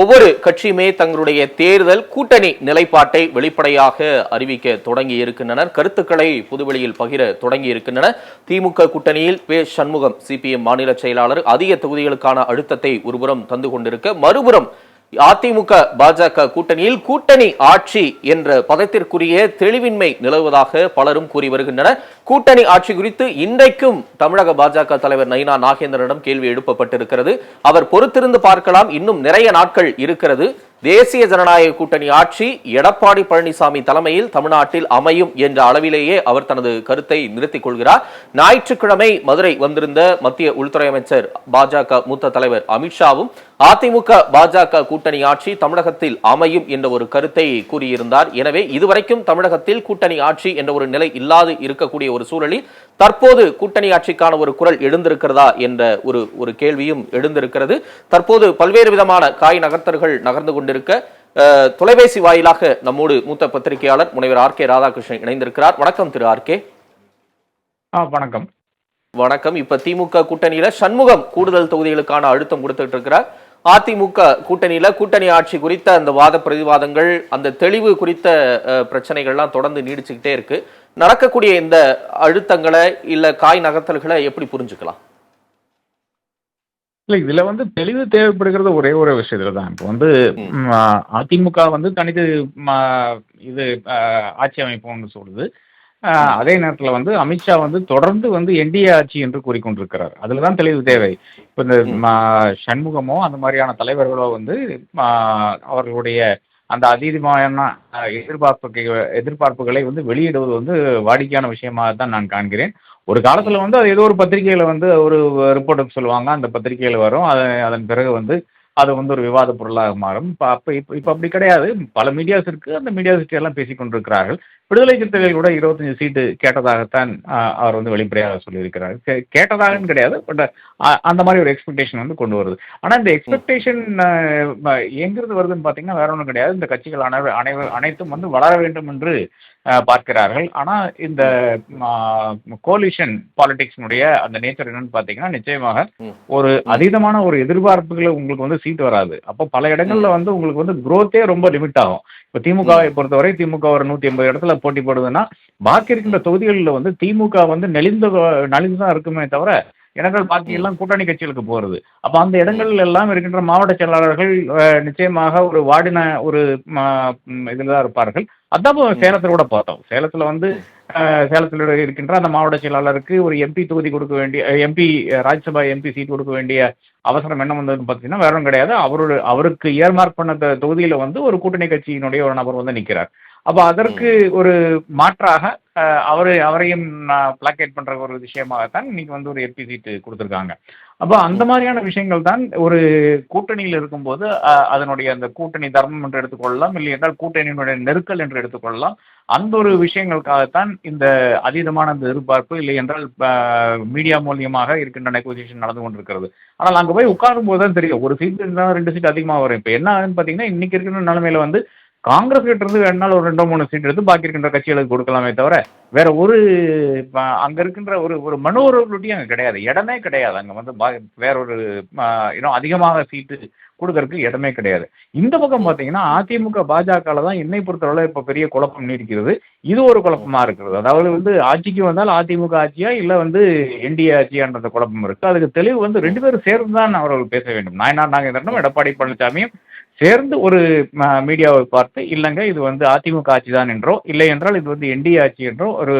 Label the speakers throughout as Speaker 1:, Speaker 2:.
Speaker 1: ஒவ்வொரு கட்சியுமே தங்களுடைய தேர்தல் கூட்டணி நிலைப்பாட்டை வெளிப்படையாக அறிவிக்க தொடங்கி இருக்கின்றனர். கருத்துக்களை புதுவெளியில் பகிர தொடங்கி இருக்கின்றனர் திமுக கூட்டணியில் பே. சண்முகம் சிபிஎம் மாநில செயலாளர் அதிக தொகுதிகளுக்கான அழுத்தத்தை ஒருபுறம் தந்து கொண்டிருக்க மறுபுறம் அதிமுக பாஜக கூட்டணியில் கூட்டணி ஆட்சி என்ற பதத்திற்குரிய தெளிவின்மை நிலவுவதாக பலரும் கூறி வருகின்றனர். கூட்டணி ஆட்சி குறித்து இன்றைக்கும் தமிழக பாஜக தலைவர் நயினா நாகேந்திரனிடம் கேள்வி எழுப்பப்பட்டிருக்கிறது. அவர் பொறுத்திருந்து பார்க்கலாம். இன்னும் நிறைய நாட்கள் இருக்கிறது. தேசிய ஜனநாயக கூட்டணி ஆட்சி எடப்பாடி பழனிசாமி தலைமையில் தமிழ்நாட்டில் அமையும் என்ற அளவிலேயே அவர் தனது கருத்தை நிறுத்திக் கொள்கிறார். ஞாயிற்றுக்கிழமை மதுரை வந்திருந்த மத்திய உள்துறை அமைச்சர் பாஜக மூத்த தலைவர் அமித்ஷாவும் அதிமுக பாஜக கூட்டணி ஆட்சி தமிழகத்தில் அமையும் என்ற ஒரு கருத்தை கூறியிருந்தார். எனவே இதுவரைக்கும் தமிழகத்தில் கூட்டணி ஆட்சி என்ற ஒரு நிலை இல்லாது இருக்கக்கூடிய ஒரு சூழலில் தற்போது கூட்டணி ஆட்சிக்கான ஒரு குரல் எழுந்திருக்கிறதா என்ற ஒரு ஒரு கேள்வியும் எழுந்திருக்கிறது. தற்போது பல்வேறு விதமான காய் நகர்த்தர்கள் நகர்ந்து கொண்டிருக்கிறார் அஹ், தொலைபேசி வாயிலாக நம்மோடு மூத்த பத்திரிகையாளர் முனைவர் ஆர் கே ராதாகிருஷ்ணன் இணைந்திருக்கிறார். வணக்கம் திரு ஆர் கே.
Speaker 2: வணக்கம்.
Speaker 1: வணக்கம். இப்ப திமுக கூட்டணியில சண்முகம் கூடுதல் தொகுதிகளுக்கான அழுத்தம் கொடுத்துட்டு இருக்கிறார் அதிமுக கூட்டணியில கூட்டணி ஆட்சி குறித்த அந்த வாத பிரதிவாதங்கள் அந்த தெளிவு குறித்த பிரச்சனைகள்லாம் தொடர்ந்து நீடிச்சுக்கிட்டே இருக்கு. நடக்கக்கூடிய இந்த அழுத்தங்களை இல்ல காய் நகர்த்தல்களை எப்படி புரிஞ்சுக்கலாம்?
Speaker 2: இல்ல இதுல வந்து தெளிவு தேவைப்படுகிறது ஒரே ஒரு விஷயத்துல தான். இப்போ வந்து அதிமுக வந்து தனித்து இது ஆட்சி அமைப்போம்னு சொல்லுது. அதே நேரத்துல வந்து அமித்ஷா வந்து தொடர்ந்து வந்து என்டிஏ ஆட்சி என்று கூறிக்கொண்டிருக்கிறார். அதுல தான் தெளிவு தேவை. இப்போ இந்த சண்முகமோ அந்த மாதிரியான தலைவர்களோ வந்து அவர்களுடைய அந்த அதீதமான எதிர்பார்ப்புக்கு எதிர்பார்ப்பு எதிர்பார்ப்புகளை வந்து வெளியிடுவது வந்து வாடிக்கையான விஷயமாக தான் நான் காண்கிறேன். ஒரு காலத்தில் வந்து அது ஏதோ ஒரு பத்திரிகையில் வந்து ஒரு ரிப்போர்ட்டுக்கு சொல்லுவாங்க. அந்த பத்திரிக்கையில் வரும். அது அதன் பிறகு வந்து அது வந்து ஒரு விவாத பொருளாக மாறும். இப்போ அப்போ இப்போ இப்போ அப்படி கிடையாது. பல மீடியாஸ் இருக்கு. அந்த மீடியாஸ் எல்லாம் பேசி கொண்டிருக்கிறார்கள். விடுதலை சிறுத்தைகள் கூட இருபத்தஞ்சு சீட்டு கேட்டதாகத்தான் அவர் வந்து வெளிப்படையாக சொல்லியிருக்கிறார். கே- கேட்டதாகன்னு கிடையாது. பட் அந்த மாதிரி ஒரு எக்ஸ்பெக்டேஷன் வந்து கொண்டு வருது. ஆனால் இந்த எக்ஸ்பெக்டேஷன் எங்கிருந்து வருதுன்னு பார்த்தீங்கன்னா வேற ஒன்றும் கிடையாது. இந்த கட்சிகள் அனை அனைவரும் அனைத்தும் வந்து வளர வேண்டும் என்று பார்க்கிறார்கள். ஆனா இந்த கோலிஷன் பாலிடிக்ஸ்னுடைய அந்த நேச்சர் என்னன்னு பார்த்தீங்கன்னா நிச்சயமாக. ஒரு அதீதமான ஒரு எதிர்பார்ப்புகளை உங்களுக்கு வந்து சீட் வராது. அப்போ பல இடங்கள்ல வந்து உங்களுக்கு வந்து growth-ஏ ரொம்ப லிமிட் ஆகும். இப்போ திமுகவை பொறுத்தவரை திமுக ஒரு நூத்தி எண்பது இடத்துல போட்டி போடுதுன்னா பாக்கி இருக்கின்ற தொகுதிகளில் வந்து திமுக வந்து நெளிந்து நலிந்து தான் இருக்குமே தவிர இடங்கள் பாக்கி எல்லாம் கூட்டணி கட்சிகளுக்கு போறது. அப்ப அந்த இடங்கள் எல்லாம் இருக்கின்ற மாவட்ட செயலாளர்கள் நிச்சயமாக ஒரு வார்டின ஒரு இதுல தான் இருப்பார்கள். அதான் சேலத்துல கூட பார்த்தோம். சேலத்துல வந்து சேலத்துல இருக்கின்ற அந்த மாவட்ட செயலாளருக்கு ஒரு எம்பி தொகுதி கொடுக்க வேண்டிய எம்பி ராஜ்யசபா எம்பி சீட் கொடுக்க வேண்டிய அவசரம் என்ன வந்ததுன்னு பார்த்தீங்கன்னா வேற ஒன்றும் கிடையாது. அவரோட அவருக்கு ஏர்மார்க் பண்ண தொகுதியில வந்து ஒரு கூட்டணி கட்சியினுடைய ஒரு நபர் வந்து நிற்கிறார் அப்ப அதற்கு ஒரு மாற்றாக அவரு அவரையும் பிளாக்கேட் பண்ற ஒரு விஷயமாகத்தான் இன்னைக்கு வந்து ஒரு எம்பி சீட்டு கொடுத்துருக்காங்க. அப்போ அந்த மாதிரியான விஷயங்கள் தான் ஒரு கூட்டணியில் இருக்கும்போது அதனுடைய அந்த கூட்டணி தர்மம் என்று எடுத்துக்கொள்ளலாம் இல்லை என்றால் கூட்டணியினுடைய நெருக்கல் என்று எடுத்துக்கொள்ளலாம். அந்த ஒரு விஷயங்களுக்காகத்தான் இந்த அதீதமான அந்த எதிர்பார்ப்பு இல்லை என்றால் மீடியா மூலியமாக இருக்கின்ற நெகோசியேஷன் நடந்து கொண்டிருக்கிறது. ஆனால் அங்க போய் உட்காரும் போது தான் தெரியும் ஒரு சீட் இருந்தால் ரெண்டு சீட் அதிகமாக வரும். இப்போ என்ன ஆகுதுன்னு பார்த்தீங்கன்னா இன்னைக்கு இருக்கிற நிலைமையில வந்து காங்கிரஸ் கிட்ட இருந்து வேணாலும் ஒரு ரெண்டோ மூணு சீட் எடுத்து பாக்கி இருக்கின்ற கட்சிகளுக்கு கொடுக்கலாமே தவிர வேற ஒரு அங்க இருக்கின்ற ஒரு ஒரு மனோரவர்களுடைய அங்க கிடையாது. இடமே கிடையாது. அங்க வந்து பா- வேற ஒரு இன்னும் அதிகமாக சீட்டு கொடுக்கறதுக்கு இடமே கிடையாது. இந்த பக்கம் பாத்தீங்கன்னா அதிமுக பாஜக தான் என்னை பொறுத்தவரை இப்ப பெரிய குழப்பம் நீடிக்கிறது. இது ஒரு குழப்பமா இருக்கிறது. அதாவது வந்து ஆட்சிக்கு வந்தால் அதிமுக ஆட்சியா இல்ல வந்து என்டிஏ ஆட்சியான்ற குழப்பம் இருக்கு. அதுக்கு தெளிவு வந்து ரெண்டு பேரும் சேர்ந்து தான் அவர்கள் பேச வேண்டும். நாயனார் நாகேந்திரனும் எடப்பாடி பழனிசாமியும் சேர்ந்து ஒரு மீடியாவை பார்த்து இல்லைங்க இது வந்து அதிமுக ஆட்சி தான் என்றோ இல்லை என்றால் இது வந்து என்டிஏ ஆட்சி என்றோ ஒரு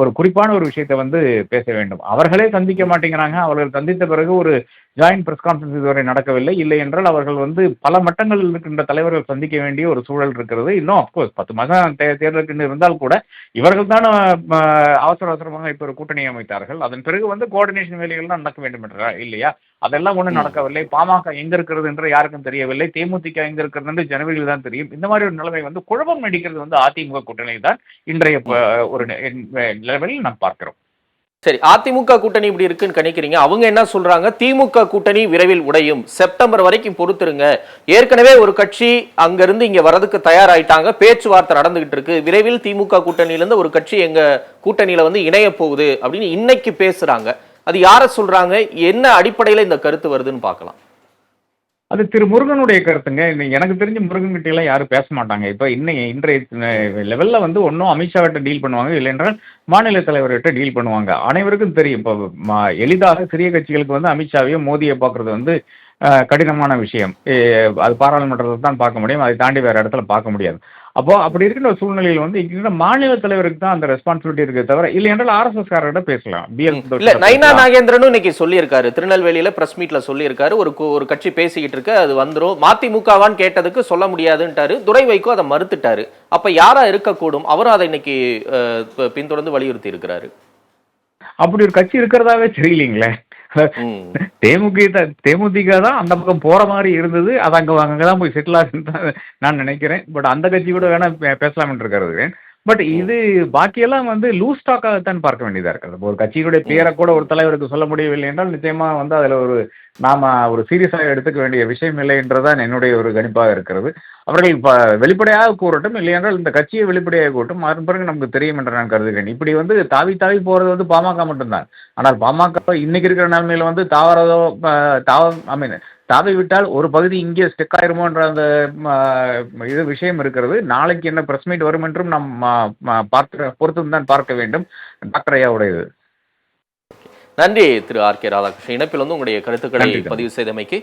Speaker 2: ஒரு குறிப்பான ஒரு விஷயத்தை வந்து பேச வேண்டும். அவர்களே சந்திக்க மாட்டேங்கிறாங்க. அவர்கள் சந்தித்த பிறகு ஒரு ஜாயின்ட் பிரஸ் கான்ஃபரன்ஸ் இதுவரை நடக்கவில்லை. இல்லை என்றால் அவர்கள் வந்து பல மட்டங்களில் இருக்கின்ற தலைவர்கள் சந்திக்க வேண்டிய ஒரு சூழல் இருக்கிறது. இன்னும் அப்கோர்ஸ் பத்து மாதம் தே தேர்தலுக்கு இருந்தால் கூட இவர்கள் தான் அவசர அவசரமாக இப்போ ஒரு கூட்டணி அமைத்தார்கள். அதன் பிறகு வந்து கோஆர்டினேஷன் வேலைகள்லாம் நடக்க வேண்டும் என்றா இல்லையா? அதெல்லாம் ஒன்றும் நடக்கவில்லை. பாமக எங்க இருக்கிறது என்று யாருக்கும் தெரியவில்லை. தேமுதிக எங்க இருக்கிறது என்று ஜனவரியில் தான் தெரியும். இந்த மாதிரி ஒரு நிலைமை வந்து குழப்பம் நடிக்கிறது வந்து அதிமுக கூட்டணி தான் இன்றைய ஒரு லெவலில் நாம் பார்க்கிறோம்.
Speaker 1: சரி அதிமுக கூட்டணி இப்படி இருக்குன்னு கணிக்கிறீங்க. அவங்க என்ன சொல்றாங்க? திமுக கூட்டணி விரைவில் உடையும். செப்டம்பர் வரைக்கும் பொறுத்துருங்க. ஏற்கனவே ஒரு கட்சி அங்கிருந்து இங்க வரதுக்கு தயாராயிட்டாங்க. பேச்சுவார்த்தை நடந்துகிட்டு இருக்கு. விரைவில் திமுக கூட்டணியிலிருந்து ஒரு கட்சி எங்க கூட்டணியில வந்து இணைய போகுது அப்படின்னு இன்னைக்கு பேசுறாங்க. அது யார சொல்றாங்க? என்ன அடிப்படையில இந்த கருத்து வருதுன்னு பார்க்கலாம்.
Speaker 2: அது திரு முருகனுடைய கருத்துங்க. இன்னை- எனக்கு தெரிஞ்சு முருகன் யாரும் பேச மாட்டாங்க. இப்போ இன்னை இன்றைய லெவலில் வந்து ஒன்றும் அமித்ஷாவிட்ட டீல் பண்ணுவாங்க. இல்லை என்றால் மாநில தலைவர்கிட்ட டீல் பண்ணுவாங்க. அனைவருக்கும் தெரியும். இப்போ எளிதாக சிறிய கட்சிகளுக்கு வந்து அமித்ஷாவையும் மோதியை பார்க்கறது வந்து கடினமான விஷயம். அது பாராளுமன்றத்தை தான் பார்க்க முடியும். அதை தாண்டி வேற இடத்துல பார்க்க முடியாது. அப்போ அப்படி இருக்கிற ஒரு சூழ்நிலையில் வந்து இங்க மாநில தலைவருக்கு தான் அந்த ரெஸ்பான்சிபிலிட்டி இருக்கே தவிர இல்லை என்றால் ஆர்எஸ்எஸ் காரர்கிட்ட பேசலாம். பிஎல்
Speaker 1: இல்ல நைனா நாகேந்திரனும் இன்னைக்கு சொல்லியிருக்காரு. திருநெல்வேலியில பிரஸ் மீட்ல சொல்லியிருக்காரு. ஒரு ஒரு கட்சி பேசிக்கிட்டு இருக்கு அது வந்துரும். மதிமுகவான்னு கேட்டதுக்கு சொல்ல முடியாதுன்ட்டாரு. துரை வைகோ அதை மறுத்துட்டாரு. அப்ப யாரா இருக்கக்கூடும்? அவரும் அதை இன்னைக்கு பின்தொடர்ந்து வலியுறுத்தி இருக்கிறாரு
Speaker 2: அப்படி ஒரு கட்சி இருக்கிறதாவே தெரியலீங்களே.
Speaker 1: ம்.
Speaker 2: தேமுக தான் தேமுதிக தான் அந்த பக்கம் போற மாதிரி இருந்தது. அது அங்க அங்கதான் போய் செட்டில் ஆகுதுன்னு தான் நான் நினைக்கிறேன். பட் அந்த கட்சி கூட வேணா பேசலாம்னு இருக்கிறது. பட் இது பாக்கியெல்லாம் வந்து லூஸ் ஸ்டாக்காகத்தான் பார்க்க வேண்டியதா இருக்கிறது ஒரு கட்சியினுடைய பேரை கூட ஒரு தலைவருக்கு சொல்ல முடியவில்லை என்றால் நிச்சயமா வந்து அதுல ஒரு நாம ஒரு சீரியஸாக எடுத்துக்க வேண்டிய விஷயம் இல்லை என்றுதான் என்னுடைய ஒரு கணிப்பாக இருக்கிறது. அவர்கள் இப்ப வெளிப்படையாக கூறட்டும் இல்லை என்றால் இந்த கட்சியை வெளிப்படையாக கூட்டும் அதன் பிறகு நமக்கு தெரியும் என்று நான் கருதுகிறேன். இப்படி வந்து தாவி தாவி போறது வந்து பாமக மட்டும்தான். ஆனால் பாமக இன்னைக்கு இருக்கிற நிலைமையில வந்து தாவறதோ அஹ், தாவ ஐ மீன் தாவி விட்டால் ஒரு பகுதி இங்கே ஸ்டெக் ஆயிருமோன்ற அந்த இது விஷயம் இருக்கிறது. நாளைக்கு என்ன பிரஸ் மீட் வரும் என்றும் நாம் பார்க்க பொறுத்து தான் பார்க்க வேண்டும். டாக்டர் ஐயாவுடையது
Speaker 1: நன்றி திரு ஆர் கே ராதாகிருஷ்ணன். இணைப்பில் வந்து உங்களுடைய கருத்துக்களை. பதிவு செய்தமைக்கு